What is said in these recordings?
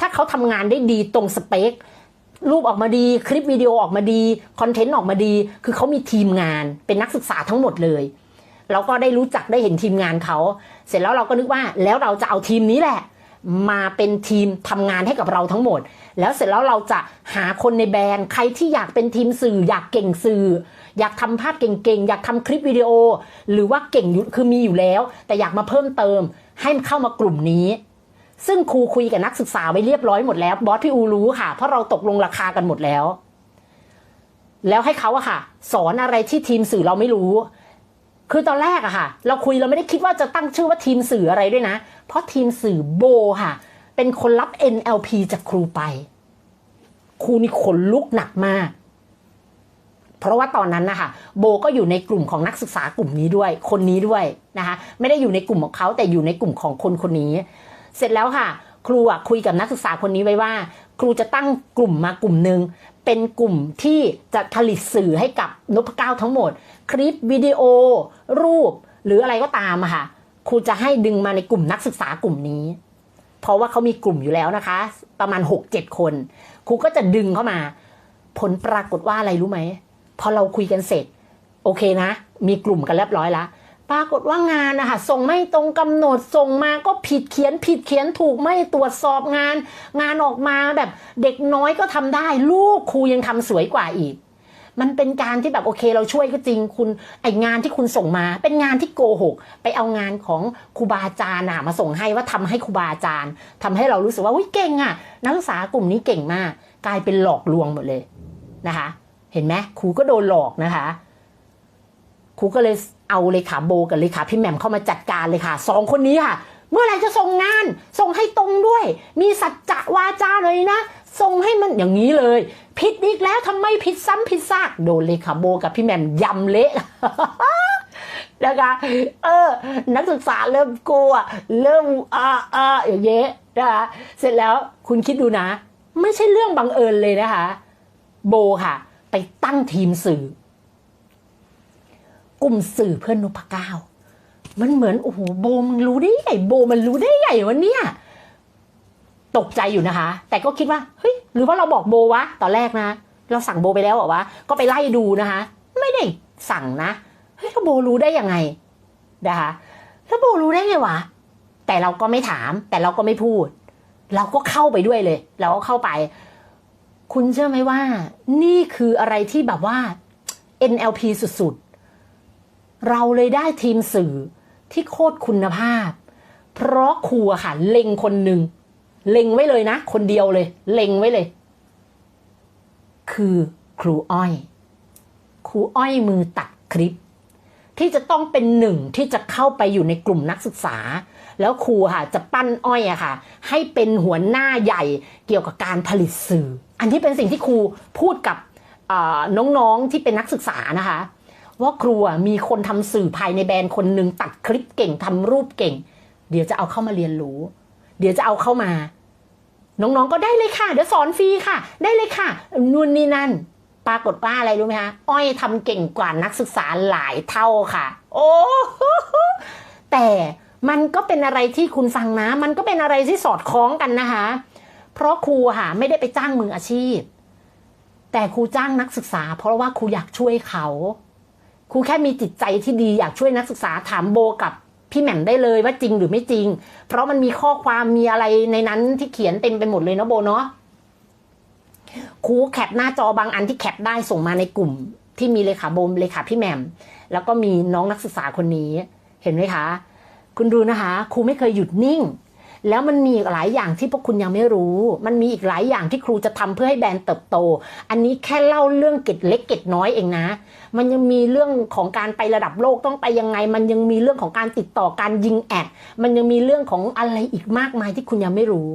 ถ้าเขาทำงานได้ดีตรงสเปค รูปออกมาดีคลิปวิดีโอออกมาดีคอนเทนต์ออกมาดี คือเขามีทีมงานเป็นนักศึกษาทั้งหมดเลยเราก็ได้รู้จักได้เห็นทีมงานเขา เสร็จแล้วเราก็นึกว่าแล้วเราจะเอาทีมนี้แหละ มาเป็นทีมทำงานให้กับเราทั้งหมด แล้วเสร็จแล้วเราจะหาคนในแบรนด์ใครที่อยากเป็นทีมสื่อ อยากเก่งสื่อ อยากทำภาพเก่งๆ อยากทำคลิปวิดีโอ หรือว่าเก่งคือมีอยู่แล้ว แต่อยากมาเพิ่มเติมให้เข้ามากลุ่มนี้ ซึ่งครูคุยกับนักศึกษาไว้เรียบร้อยหมดแล้วบอสพี่อูรู้ค่ะ เพราะเราตกลงราคากันหมดแล้ว แล้วให้เขาอะค่ะ สอนอะไรที่ทีมสื่อเราไม่รู้ คือตอนแรกอะค่ะ เราคุยเราไม่ได้คิดว่าจะตั้งชื่อว่าทีมสื่ออะไรด้วยนะ เพราะทีมสื่อโบค่ะ เป็นคนรับ NLP จากครูไป ครูนี่ขนลุกหนักมาก เพราะว่าตอนนั้นนะคะโบก็อยู่ในกลุ่มของนักศึกษากลุ่มนี้ด้วย คนนี้ด้วยนะคะ ไม่ได้อยู่ในกลุ่มของเขาแต่อยู่ในกลุ่มของคนคนนี้ เสร็จแล้วค่ะ ครูคุยกับนักศึกษาคนนี้ไว้ว่า ครูจะตั้งกลุ่มมากลุ่มหนึ่งเป็นกลุ่มที่จะผลิตสื่อให้กับนพเก้าทั้งหมด คลิปวิดีโอ รูป หรืออะไรก็ตามอะค่ะ ครูจะให้ดึงมาในกลุ่มนักศึกษากลุ่มนี้ เพราะว่าเขามีกลุ่มอยู่แล้วนะคะ ประมาณ 6-7 คน ครูก็จะดึงเข้ามา ผลปรากฏว่าอะไรรู้ไหมพอเราคุยกันเสร็จ โอเคนะ มีกลุ่มกันเรียบร้อยแล้ว ปรากฏว่างานนะคะส่งไม่ตรงกำหนดส่งมาก็ผิดเขียนผิดเขียนถูกไม่ตรวจสอบงาน งานออกมาแบบเด็กน้อยก็ทำได้ ลูกครูยังทำสวยกว่าอีก มันเป็นการที่แบบโอเคเราช่วยก็จริงคุณไองานที่คุณส่งมา เป็นงานที่โกหก ไปเอางานของครูบาอาจารย์มาส่งให้ว่าทำให้ครูบาอาจารย์ทำให้เรารู้สึกว่าอุ้ยเก่งอะ นักศึกษากลุ่มนี้เก่งมาก กลายเป็นหลอกลวงหมดเลยนะคะ เห็นไหมครูก็โดนหลอกนะคะครูก็เลย เอาเลขาโบกับเลขาพี่แหม่มเข้ามาจัดการเลยค่ะสองคนนี้ค่ะ เมื่อไหร่จะส่งงาน ส่งให้ตรงด้วย มีสัจจะวาจาเลยนะ ส่งให้มันอย่างนี้เลย ผิดอีกแล้วทำไมผิดซ้ำผิดซากโดนเลขาโบกับพี่แหม่มยำเละนะคะเออ นักศึกษาเริ่มกลัว เริ่มอ่าอ่าอย่างเงี้ยนะคะเสร็จแล้วคุณคิดดูนะ ไม่ใช่เรื่องบังเอิญเลยนะคะ โบค่ะ ไปตั้งทีมสื่อ กลุ่มสื่อเพื่อนนพเก้ามันเหมือนโอ้โหโบมันรู้ได้ไงโบมันรู้ได้ไงวะเนี่ยตกใจอยู่นะคะ แต่ก็คิดว่าเฮ้ยหรือว่าเราบอกโบวะตอนแรกนะ เราสั่งโบไปแล้วเหรอวะก็ไปไล่ดูนะคะ ไม่ได้สั่งนะเฮ้ยแล้วโบรู้ได้ยังไงนะคะแล้วโบรู้ได้ไงวะแต่เราก็ไม่ถาม แต่เราก็ไม่พูด เราก็เข้าไปด้วยเลย เราก็เข้าไป คุณเชื่อไหมว่า นี่คืออะไรที่แบบว่า NLP สุดๆ เราเลยได้ทีมสื่อที่โคตรคุณภาพ เพราะครูค่ะเล็งคนหนึ่งเล็งไว้เลยนะ คนเดียวเลย เล็งไว้เลย คือครูอ้อย ครูอ้อยมือตัดคลิป ที่จะต้องเป็นหนึ่งที่จะเข้าไปอยู่ในกลุ่มนักศึกษา แล้วครูค่ะจะปั้นอ้อยอะค่ะ ให้เป็นหัวหน้าใหญ่เกี่ยวกับการผลิตสื่อ อันที่เป็นสิ่งที่ครูพูดกับน้องๆที่เป็นนักศึกษานะคะ ว่าครูอะมีคนทำสื่อภายในแบรนด์คนหนึ่งตัดคลิปเก่งทำรูปเก่ง เดี๋ยวจะเอาเข้ามาเรียนรู้ เดี๋ยวจะเอาเข้ามา น้องๆก็ได้เลยค่ะ เดี๋ยวสอนฟรีค่ะ ได้เลยค่ะนู่นนี่นั่น ปรากฏว่าอะไรรู้ไหมคะอ้อยทำเก่งกว่านักศึกษาหลายเท่าค่ะ โอ้แต่มันก็เป็นอะไรที่คุณฟังนะ มันก็เป็นอะไรที่สอดคล้องกันนะคะ เพราะครูค่ะไม่ได้ไปจ้างมืออาชีพ แต่ครูจ้างนักศึกษา เพราะว่าครูอยากช่วยเขา ครูแค่มีจิตใจที่ดีอยากช่วยนักศึกษาถามโบกับพี่แหม่มได้เลยว่าจริงหรือไม่จริง เพราะมันมีข้อความมีอะไรในนั้นที่เขียนเต็มไปหมดเลยเนาะโบเนาะครูแคปหน้าจอบางอันที่แคปได้ส่งมาในกลุ่ม ที่มีเลขาโบมเลขาพี่แหม่มแล้วก็มีน้องนักศึกษาคนนี้ เห็นไหมคะ คุณดูนะคะครูไม่เคยหยุดนิ่ง แล้วมันมีอีกหลายอย่างที่พวกคุณยังไม่รู้ มันมีอีกหลายอย่างที่ครูจะทำเพื่อให้แบรนด์เติบโต อันนี้แค่เล่าเรื่องเกร็ดเล็กเกร็ดน้อยเองนะ มันยังมีเรื่องของการไประดับโลกต้องไปยังไง มันยังมีเรื่องของการติดต่อการยิงแอด มันยังมีเรื่องของอะไรอีกมากมายที่คุณยังไม่รู้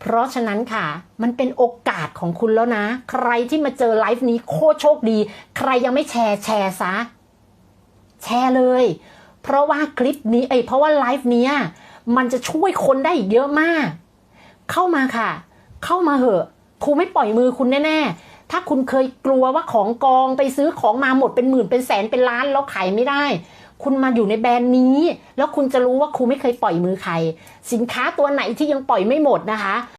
เพราะฉะนั้นค่ะ มันเป็นโอกาสของคุณแล้วนะ ใครที่มาเจอไลฟ์นี้โคตรโชคดี ใครยังไม่แชร์แชร์ซะ แชร์เลย เพราะว่าคลิปนี้ เอ้ยเพราะว่าไลฟ์เนี้ย มันจะช่วยคนได้อีกเยอะมาก เข้ามาค่ะ เข้ามาเหอะครูไม่ปล่อยมือคุณแน่ๆ ถ้าคุณเคยกลัวว่าของกองไปซื้อของมาหมดเป็นหมื่นเป็นแสนเป็นล้านแล้วขายไม่ได้ คุณมาอยู่ในแบรนด์นี้ แล้วคุณจะรู้ว่าครูไม่เคยปล่อยมือใคร สินค้าตัวไหนที่ยังปล่อยไม่หมดนะคะ